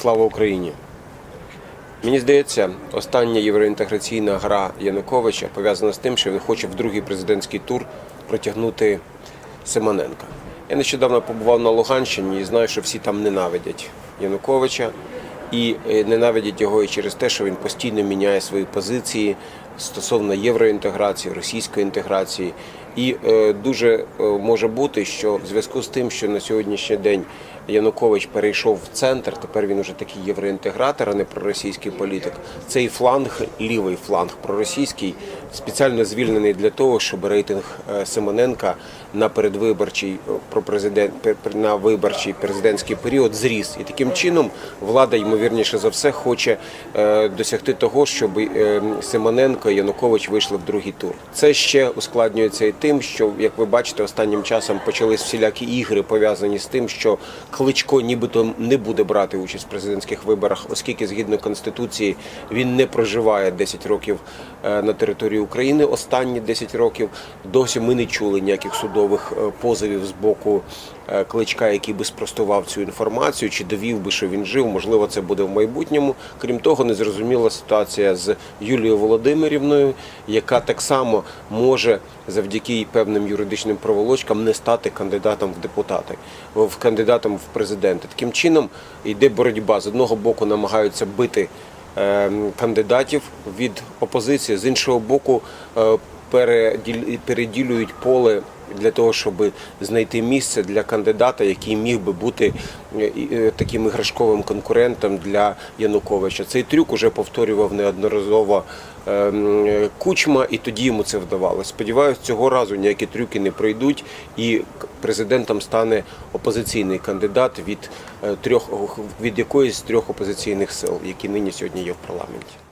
Слава Україні! Мені здається, остання євроінтеграційна гра Януковича пов'язана з тим, що він хоче в другий президентський тур протягнути Симоненка. Я нещодавно побував на Луганщині і знаю, що всі там ненавидять Януковича і е, ненавидять його і через те, що він постійно міняє свої позиції стосовно євроінтеграції, російської інтеграції. І е, дуже е, може бути, що в зв'язку з тим, що на сьогоднішній день Янукович перейшов в центр, тепер він уже такий євроінтегратор, а не проросійський політик. Цей фланг, лівий фланг проросійський, спеціально звільнений для того, щоб рейтинг е, Симоненка на передвиборчий про президент пер- пер- на виборчий президентський період зріс. І таким чином влада, ймовірніше за все, хоче досягти того, щоб е, Симоненко і Янукович вийшли в другий тур. Це ще ускладнюється і тим, що як ви бачите, останнім часом почались всілякі ігри пов'язані з тим, що Кличко нібито не буде брати участь в президентських виборах, оскільки згідно конституції він не проживає 10 років е, на території України. Останні 10 років досі ми не чули ніяких судових е, позовів з боку кличка, який би спростував цю інформацію, чи довів би, що він жив. Можливо, це буде в майбутньому. Крім того, незрозуміла ситуація з Юлією Володимирівною, яка так само може завдяки певним юридичним проволочкам не стати кандидатом в депутати, в кандидатом в президенти. Таким чином йде боротьба. З одного боку намагаються бити е, кандидатів від опозиції, з іншого боку, е, переділюють поле для того, щоб знайти місце для кандидата, який міг би бути е, е, таким іграшковим конкурентом для Януковича. Цей трюк уже повторював неодноразово е, Кучма, і тоді йому це вдавалося. Сподіваюсь, цього разу ніякі трюки не пройдуть, і президентом стане опозиційний кандидат від е, трьох від якоїсь з трьох опозиційних сил, які нині сьогодні є в парламенті.